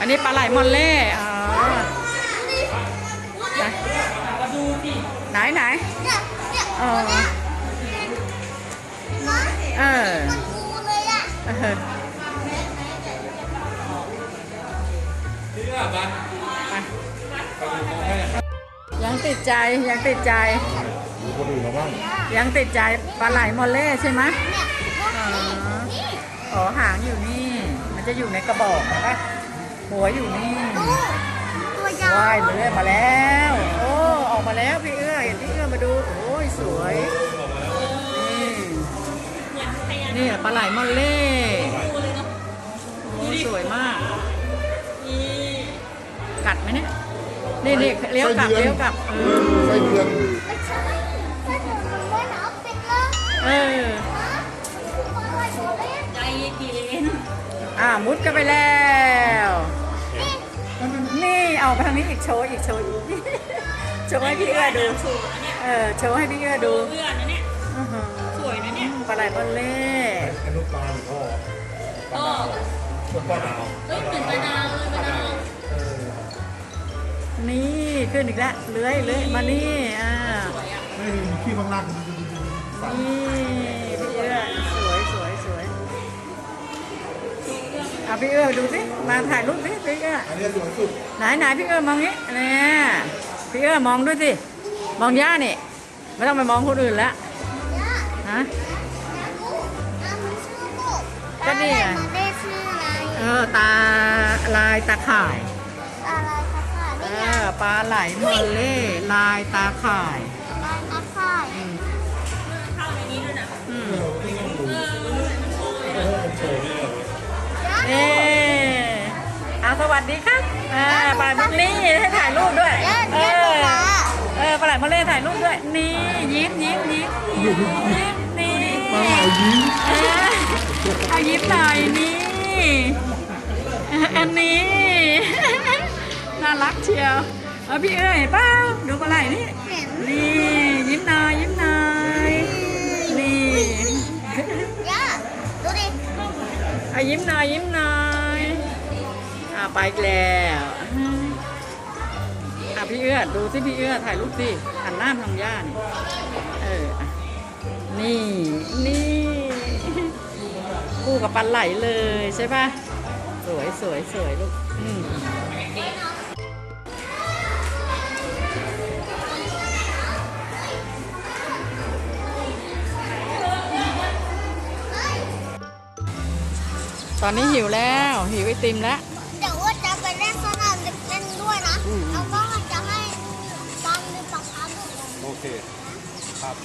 อันนี้ปลาไหลมอลเล่อ๋อไหนไหนเออเออยังติดใจยังติดใจ คนอื่นมาบ้างยังติดใจปลาไหลมอลเล่ใช่ไหมอ๋อนี่อ๋อหางอยู่นี่ มันจะอยู่ในกระบอกนะคะ หัวอยู่นี่ดูตัวยาวว่ายมาเรื่อยมาแล้ว โอ้ออกมาแล้วพี่เอื้อเห็นพี่เอื้อมาดูโอ้ยสวยนี่นี่ปลาไหลมอลเล่โอ้สวยมาก กัดไหมเนี่ยนี่นี่เลี้ยวกลับเลี้ยวกลับเออไส้เดือนไม่ใช่ถ้าหนูมันไม่หนาวเป็นเลยเอออะไรตัวเล็กใจเย็นอ่ามุดกันไปแล้ว นี่เอาไปทางนี้อีกโชว์อีกโชว์อีก โชว์ให้พี่เอื้อดูสวยนะเนี่ยเออโชว์ให้พี่เอื้อดูเพื่อนนะเนี่ยอื้อหือสวยนะเนี่ย ปลาไหลมอลเล่อนุปลาหรือพ่อก็คนป้าดาวเฮ้ยเหมือนมะนาวเลยมะนาวเออนี่ขึ้นอีกแล้วเลื้อยเลื้อยมานี่อ่าสวยอะไม่มีขี้ข้างล่างนี่พี่เอื้อ เอาพี่เอื้อดูสิมาถ่ายรูปสิพี่เอื้ออันนี้สวยสุดไหนไหนพี่เอื้อมองนี้เนี่ยพี่เอื้อมองด้วยสิมองย่านี่ไม่ต้องไปมองคนอื่นแล้วเนี่ยฮะนะกูอะมันชื่อกูก็นี่ไงมันได้ชื่ออะไรเออตาลายตาข่ายอะไรคะค่ะเอนี่ไงอปลาไหลมอลเล่ลายตาข่าย วัสดีครับอ่าปลาบุกนี่ให้ถ่ายรูปด้วย เออ เออปลาไหลมอลเล่ถ่ายรูปด้วย นี่ยิ้มยิ้มยิ้มยิ้มนี่ปลาไหลยิ้มเออเอายิ้มหน่อยนี่เอออันนี้ น่ารักเชียวเอาพี่เอ้ยเป้าดูปลาไหลนี่เห็นนี่ยิ้มหน่อยยิ้มหน่อยนี่ย่าดูดิเอายิ้มหน่อยยิ้มหน่อย อ่าไปแล้วอะพี่เอื้อดูสิพี่เอื้อถ่ายรูปสิหันหน้าทางย่านี่เออนี่นี่คู่กับปลาไหลเลยใช่ปะสวยสวยสวยลูกอืมตอนนี้หิวแล้ว หิวไอติมแล้ว แล้วก็จะให้ตอนมีปากกาดูโอเค ครับ